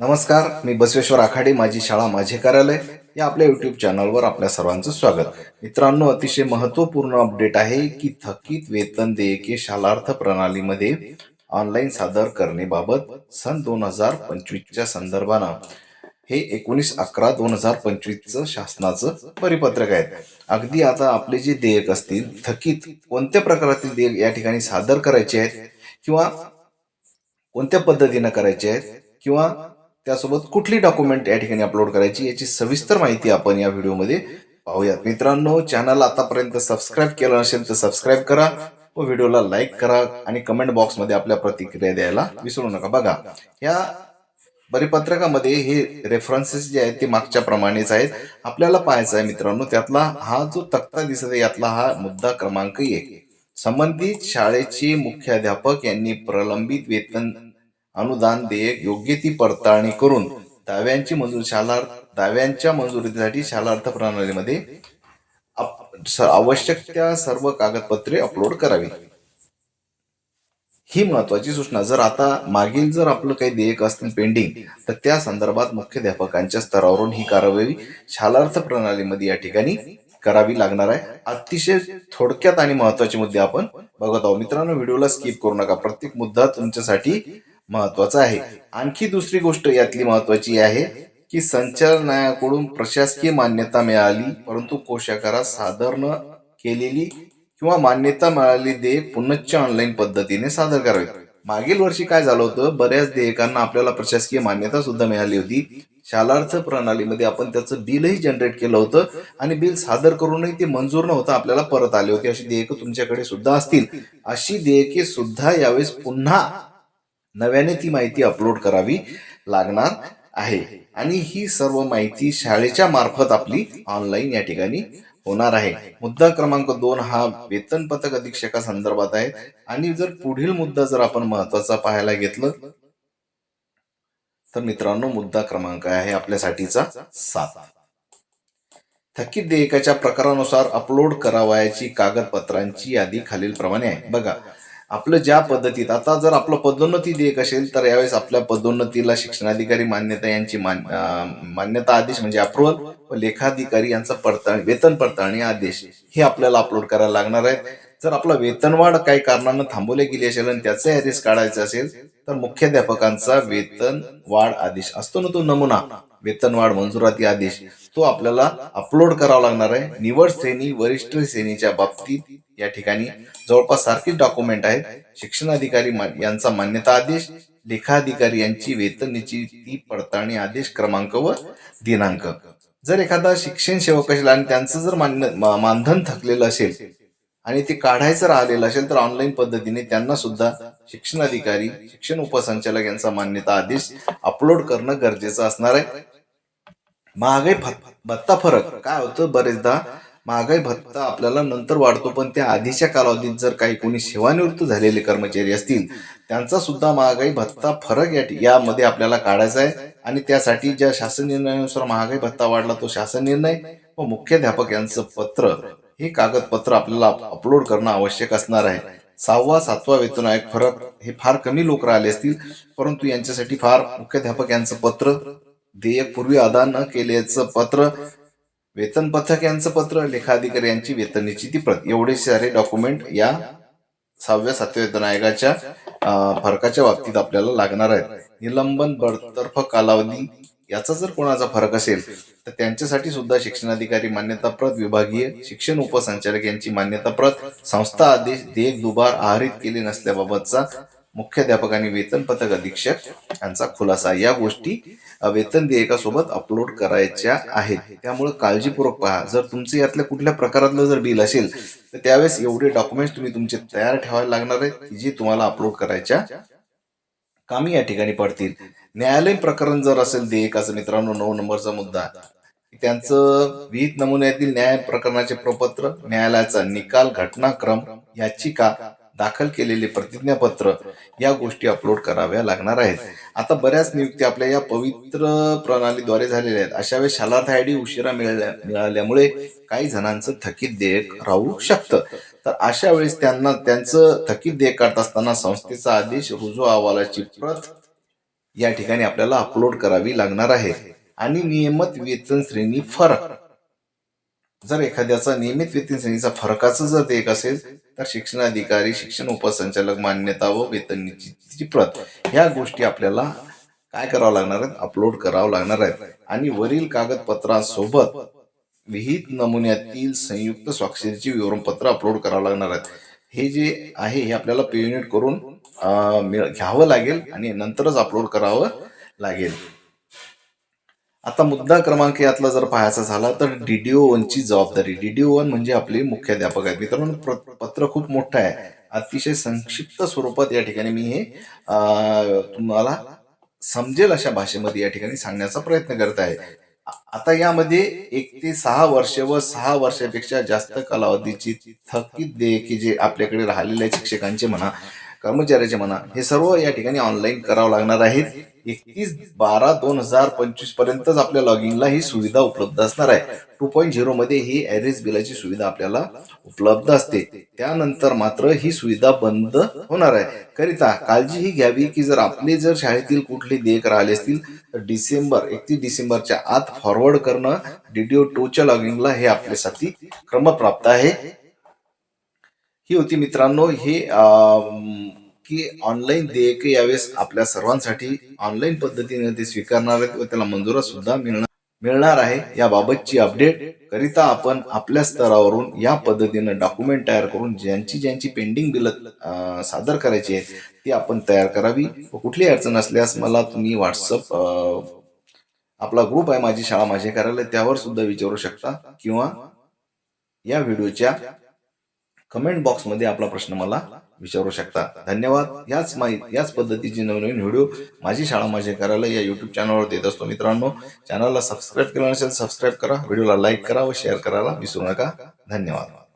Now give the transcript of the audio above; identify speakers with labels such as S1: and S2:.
S1: नमस्कार मी बसवेश्वर आखाडे माझी शाळा माझे कार्यालय. या आपल्या युट्यूब चॅनलवर आपल्या सर्वांचं स्वागत. मित्रांनो अतिशय महत्त्वपूर्ण अपडेट आहे की थकीत वेतन देयके शालार्थ प्रणालीमध्ये ऑनलाईन सादर करणेबाबत सन दोन हजार पंचवीसच्या संदर्भानं हे एकोणीस अकरा दोन हजार पंचवीसचं शासनाचं परिपत्रक आहे. अगदी आता आपले जे देयक असतील थकीत कोणत्या प्रकारातील देयक या ठिकाणी सादर करायचे आहेत? किंवा कोणत्या पद्धतीनं करायचे आहेत? किंवा त्यासोबत कुठली डॉक्युमेंट या ठिकाणी अपलोड करायची याची सविस्तर माहिती आपण या व्हिडिओमध्ये पाहूयात. मित्रांनो चॅनल आतापर्यंत सबस्क्राईब केलं नसेल तर सबस्क्राईब करा व व्हिडिओला लाईक करा आणि कमेंट बॉक्समध्ये आपल्या प्रतिक्रिया द्यायला विसरू नका. बघा या परिपत्रकामध्ये हे रेफरन्सेस जे आहेत ते मागच्या प्रमाणेच आहेत. आपल्याला पाहायचं आहे मित्रांनो त्यातला हा जो तक्ता दिसत आहे यातला हा मुद्दा क्रमांक एक. संबंधित शाळेचे मुख्याध्यापक यांनी प्रलंबित वेतन अनुदान देयक योग्य ती पडताळणी करून दाव्यांची मंजूर शालार्थ दाव्यांच्या मंजुरीसाठी शालार्थ प्रणालीमध्ये आवश्यक त्या सर्व कागदपत्रे अपलोड करावी. ही महत्वाची सूचना. जर आता मागील जर आपलं काही देयक असतील पेंडिंग तर त्या संदर्भात मुख्याध्यापकांच्या स्तरावरून ही कारवाई शालार्थ प्रणालीमध्ये या ठिकाणी करावी लागणार आहे. अतिशय थोडक्यात आणि महत्त्वाचे मुद्दे आपण बघत आहोत. मित्रांनो व्हिडिओला स्किप करू नका. प्रत्येक मुद्दा तुमच्यासाठी महत्वाचं आहे. आणखी दुसरी गोष्ट यातली महत्वाची आहे की संचालनालयाकडून प्रशासकीय मान्यता मिळाली परंतु कोशाकारात सादर न केलेली किंवा मान्यता मिळालेली देयक पुनश्च ऑनलाईन पद्धतीने सादर करावी मागील वर्षी काय झालं होतं? बऱ्याच देयकांना आपल्याला प्रशासकीय मान्यता सुद्धा मिळाली होती. शालार्थ प्रणालीमध्ये आपण त्याचं बिलही जनरेट केलं होतं आणि बिल सादर करूनही ते मंजूर नव्हतं आपल्याला परत आले होते. अशी देयकं तुमच्याकडे सुद्धा असतील. अशी देयके सुद्धा यावेळेस पुन्हा नव्याने ती माहिती अपलोड करावी लागणार आहे. आणि ही सर्व माहिती शाळेच्या मार्फत आपली ऑनलाईन या ठिकाणी होणार आहे. मुद्दा क्रमांक दोन हा वेतन पथक अधीक्षका संदर्भात आहे. आणि जर पुढील मुद्दा जर आपण महत्त्वाचा पाहायला घेतलं तर मित्रांनो मुद्दा क्रमांक आहे आपल्यासाठीचा सात. थकीत देयकाच्या प्रकारानुसार अपलोड करावयाची कागदपत्रांची यादी खालीलप्रमाणे आहे. बघा आपलं ज्या पद्धतीत आता जर आपलं पदोन्नती देयक असेल तर यावेळेस आपल्या पदोन्नतीला शिक्षणाधिकारी मान्यता यांची मान मान्यता आदेश म्हणजे अप्रुव्हल व लेखाधिकारी यांचा पडताळणी वेतन पडताळणी आदेश हे आपल्याला अपलोड करायला लागणार आहेत. जर आपला वेतनवाढ काही कारणानं थांबवली गेली असेल आणि त्याचे आदेश काढायचा असेल तर मुख्याध्यापकांचा वेतन वाढ आदेश असतो ना तो नमुना? वेतनवाढ मंजुराती आदेश तो आपल्याला अपलोड करावा लागणार आहे. निवड श्रेणी वरिष्ठ श्रेणीच्या बाबतीत या ठिकाणी जवळपास सारखीच डॉक्युमेंट आहेत. शिक्षण अधिकारी यांचा मान्यता आदेश लेखाधिकारी यांची वेतन निश्चिती पडताळणी आदेश क्रमांक व दिनांक. जर एखादा शिक्षण सेवक असेल आणि त्यांचं जर मान्य मानधन थकलेलं असेल आणि ते काढायचं राहिलेलं असेल तर ऑनलाईन पद्धतीने त्यांना सुद्धा शिक्षण अधिकारी शिक्षण उपसंचालक यांचा मान्यता आदेश अपलोड करणं गरजेचं असणार आहे. महागाई भत्ता फरक काय होतं बरेचदा? महागाई भत्ता आपल्याला नंतर वाढतो पण त्या आधीच्या कालावधीत जर काही कोणी सेवानिवृत्त झालेले कर्मचारी असतील त्यांचा सुद्धा महागाई भत्ता फरक यामध्ये आपल्याला काढायचा आहे. आणि त्यासाठी ज्या शासन निर्णयानुसार महागाई भत्ता वाढला तो शासन निर्णय व मुख्याध्यापक यांचं पत्र हे कागदपत्र आपल्याला अपलोड करणं आवश्यक असणार आहे. सहावा सातवा वेतन आयोग फरक हे फार कमी लोक राहिले असतील परंतु यांच्यासाठी फार मुख्याध्यापक यांचं पत्र देयक पूर्वी अदा न केल्याचं पत्र वेतन पथक यांचं पत्र लेखाधिकारी यांची वेतन निश्चिती प्रत एवढे सारे डॉक्युमेंट या सहाव्या सातव्या वेतन आयोगाच्या फरकाच्या बाबतीत आपल्याला लागणार आहेत. निलंबन बडतर्फ कालावधी याचा जर कोणाचा फरक असेल तर त्यांच्यासाठी सुद्धा शिक्षणाधिकारी मान्यताप्रत विभागीय शिक्षण उपसंचालक यांची मान्यताप्रत संस्था आदेश देयक दुबार आहारित केले नसल्याबाबतचा मुख्याध्यापक आणि वेतन पथक अधीक्षक यांचा खुलासा. या गोष्टी वेतन देयकासोबत अपलोड करायच्या आहेत. त्यामुळे काळजीपूर्वक पहा. जर तुमचं यातल्या कुठल्या प्रकारातलं जर बिल असेल तर त्यावेळेस एवढे डॉक्युमेंट्स तुम्ही तुमचे तयार ठेवायला लागणार आहेत जी तुम्हाला अपलोड करायच्या कामी या ठिकाणी पडतील. न्यायालयीन प्रकरण जर असेल देयकाचं मित्रांनो नऊ नंबरचा मुद्दा. त्यांचं विहित नमुन्यातील न्याय प्रकरणाचे प्रपत्र न्यायालयाचा निकाल घटनाक्रम याचिका दाखल केलेले प्रतिज्ञापत्र या गोष्टी अपलोड कराव्या लागणार आहेत. आता बऱ्याच नियुक्ती आपल्या या पवित्र प्रणालीद्वारे झालेल्या आहेत. अशा वेळेस शालार्थ आय डी उशिरा मिळाल्या मिळाल्यामुळे काही जणांचं थकीत देयक राहू शकतं. तर अशा वेळेस त्यांना त्यांचं थकीत देय काढत असताना संस्थेचा आदेश रुजू अहवालाची प्रत या ठिकाणी आपल्याला अपलोड करावी लागणार आहे. आणि नियमित वेतन श्रेणी फरक. जर एखाद्याचा नियमित वेतन श्रेणीचा फरकाचं जर देयक असेल तर शिक्षण अधिकारी शिक्षण उपसंचालक मान्यता व वेतन निश्चितीची प्रत ह्या गोष्टी आपल्याला काय करावं लागणार आहेत? अपलोड करावं लागणार आहेत. आणि वरील कागदपत्रांसोबत विहित नमुन्यातील संयुक्त स्वाक्षरीचे विवरणपत्र अपलोड करावं लागणार आहेत. हे जे आहे हे आपल्याला पे युनिट करून घ्यावं लागेल आणि नंतरच अपलोड करावं लागेल. आता मुद्दा क्रमांक यातला जर पाहायचा झाला तर डीडीओ वनची जबाबदारी. डीडीओ वन म्हणजे आपले मुख्याध्यापक आहेत. मित्रांनो पत्र खूप मोठं आहे. अतिशय संक्षिप्त स्वरूपात या ठिकाणी मी हे तुम्हाला समजेल अशा भाषेमध्ये या ठिकाणी सांगण्याचा प्रयत्न करत आहे. आता यामध्ये एक ते सहा वर्ष व सहा वर्षापेक्षा जास्त कालावधीची थकीत देयके जे आपल्याकडे राहिलेल्या शिक्षकांचे म्हणा कर्मचाऱ्याचे म्हणा हे सर्व या ठिकाणी ऑनलाईन करावं लागणार आहेत. एकतीस बारा दोन हजार पंचवीस पर्यंतच आपल्या लॉगिंगला ही सुविधा उपलब्ध असणार आहे. टू पॉईंट झिरो मध्ये ही ॲड्रेस बिलाची सुविधा आपल्याला उपलब्ध असते. त्यानंतर मात्र ही सुविधा बंद होणार आहे. करिता काळजी ही घ्यावी की जर आपले जर शाळेतील कुठले देयक राहिले असतील तर डिसेंबर एकतीस डिसेंबरच्या आत फॉरवर्ड करणं डीडीओ टूच्या लॉगिंगला हे आपल्यासाठी क्रमप्राप्त आहे. ही होती मित्रांनो हे की ऑनलाईन देयक यावेळेस आपल्या सर्वांसाठी ऑनलाईन पद्धतीने ते स्वीकारणार आहेत व त्याला मंजुरा सुद्धा मिळणार मिळणार आहे. याबाबतची अपडेट करिता आपण आपल्या स्तरावरून या पद्धतीनं डॉक्युमेंट तयार करून ज्यांची ज्यांची पेंडिंग बिल सादर करायची आहेत ती आपण तयार करावी. व कुठली अडचण असल्यास मला तुम्ही व्हॉट्सअप आपला ग्रुप आहे माझी शाळा माझे कार्यालय त्यावर सुद्धा विचारू शकता किंवा या व्हिडिओच्या कमेंट बॉक्समध्ये आपला प्रश्न मला विचारू शकता. धन्यवाद. याच माहिती याच पद्धतीची नवनवीन व्हिडिओ माझी शाळा माझे करायला या युट्यूब चॅनलवर देत असतो. मित्रांनो चॅनलला सबस्क्राईब केलं नसेल सबस्क्राईब करा. व्हिडिओला लाईक करा व शेअर करायला विसरू नका. धन्यवाद.